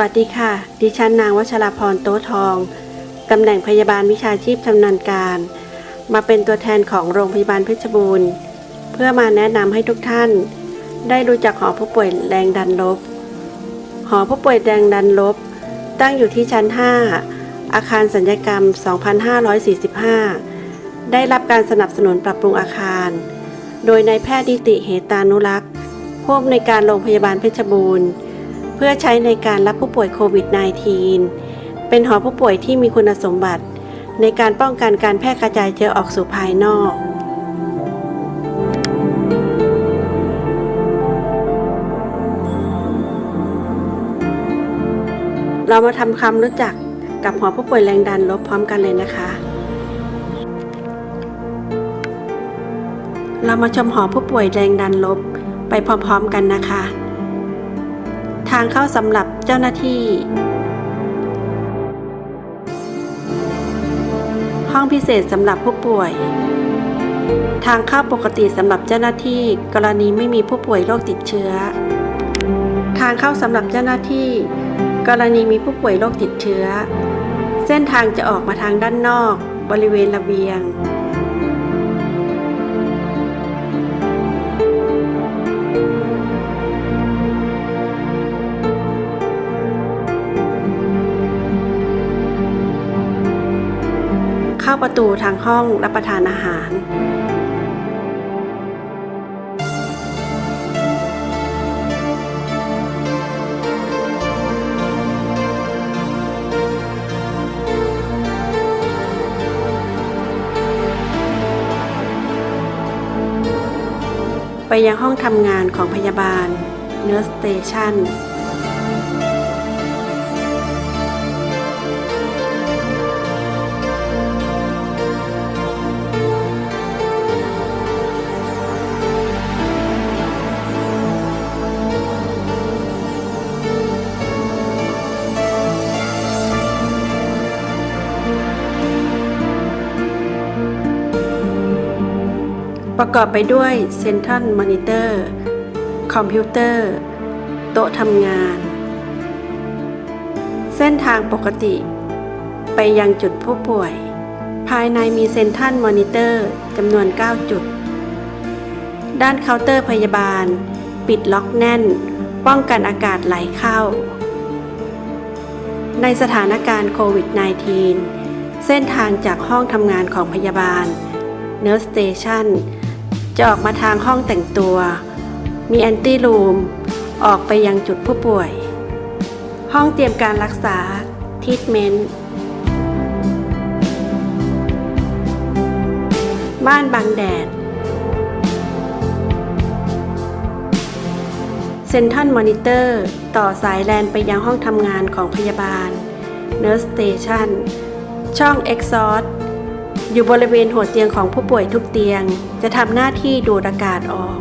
วัสดีค่ะ ดิฉันนางวชราพรโต๊ทอง ตำแหน่งพยาบาลวิชาชีพชำนาญการ มาเป็นตัวแทนของโรงพยาบาลเพชรบูรณ์ เพื่อมาแนะนำให้ทุกท่าน ได้รู้จักหอผู้ป่วยแรงดันลบ หอผู้ป่วยแรงดันลบ ตั้งอยู่ที่ชั้น 5 อาคารสัญญกรรม 2545 ได้รับการสนับสนุนปรับปรุงอาคาร โดยนายแพทย์นิติเหตานุรักษ์ผู้อำนวยการโรงพยาบาลเพชรบูรณ์ เพื่อใช้ในการรับผู้ป่วยโควิด -19 เป็นหอผู้ป่วยที่มีคุณสมบัติ ในการป้องกันการแพร่กระจายเชื้อออกสู่ภายนอกเรามาทำความรู้จักกับหอผู้ป่วยแรงดันลบพร้อมกันเลยนะคะ เรามาชมหอผู้ป่วยแรงดันลบไปพร้อมๆกันนะคะ ทางเข้าสำหรับเจ้าหน้าที่ ห้องพิเศษสำหรับผู้ป่วย ทางเข้าปกติสำหรับเจ้าหน้าที่ กรณีไม่มีผู้ป่วยโรคติดเชื้อ ทางเข้าสำหรับเจ้าหน้าที่ กรณีมีผู้ป่วยโรคติดเชื้อ เส้นทางจะออกมาทางด้านนอก บริเวณระเบียงาประตูทางห้องรับประทานอาหารไปยังห้องทำงานของพยาบาล Nurse Station ประกอบไปด้วยเซ็นทรัลมอนิเตอร์คอมพิวเตอร์ โต๊ะทำงาน เส้นทางปกติ ไปยังจุดผู้ป่วย ภายในมีเซ็นทรัลมอนิเตอร์จำนวน 9 จุด ด้านเคาน์เตอร์พยาบาล ปิดล็อกแน่น ป้องกันอากาศไหลเข้า ในสถานการณ์โควิด -19 เส้นทางจากห้องทำงานของพยาบาล Nurse Station จะออกมาทางห้องแต่งตัว มีแอนตี้รูม ออกไปยังจุดผู้ป่วย ห้องเตรียมการรักษาทีทเมนต์บ้านบางแดด เซ็นทรัลมอนิเตอร์ ต่อสายแลนไปยังห้องทำงานของพยาบาล Nurse Station ช่อง Exhaust อยู่บริเวณหัวเตียงของผู้ป่วยทุกเตียง จะทำหน้าที่ดูดอากาศออก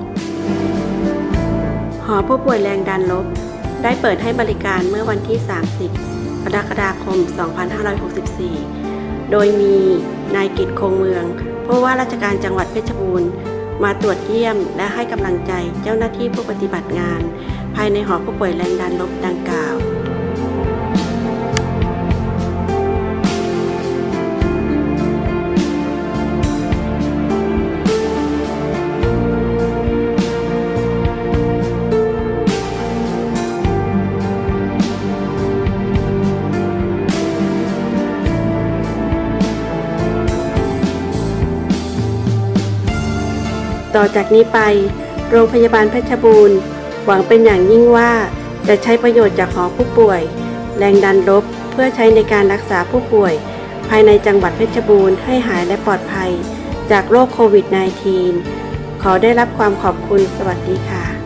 หอผู้ป่วยแรงดันลบ ได้เปิดให้บริการเมื่อวันที่ 30กรกฎาคม 2564 โดยมีนายกิตคงเมืองผู้ว่าราชการจังหวัดเพชรบูรณ์ มาตรวจเยี่ยมและให้กำลังใจเจ้าหน้าที่ผู้ปฏิบัติงาน ภายในหอผู้ป่วยแรงดันลบดังกล่าว ต่อจากนี้ไป โรงพยาบาลเพชรบูรณ์ หวังเป็นอย่างยิ่งว่าจะใช้ประโยชน์จากหอผู้ป่วย แรงดันลบเพื่อใช้ในการรักษาผู้ป่วย ภายในจังหวัดเพชรบูรณ์ให้หายและปลอดภัย จากโรคโควิด -19 ขอได้รับความขอบคุณสวัสดีค่ะ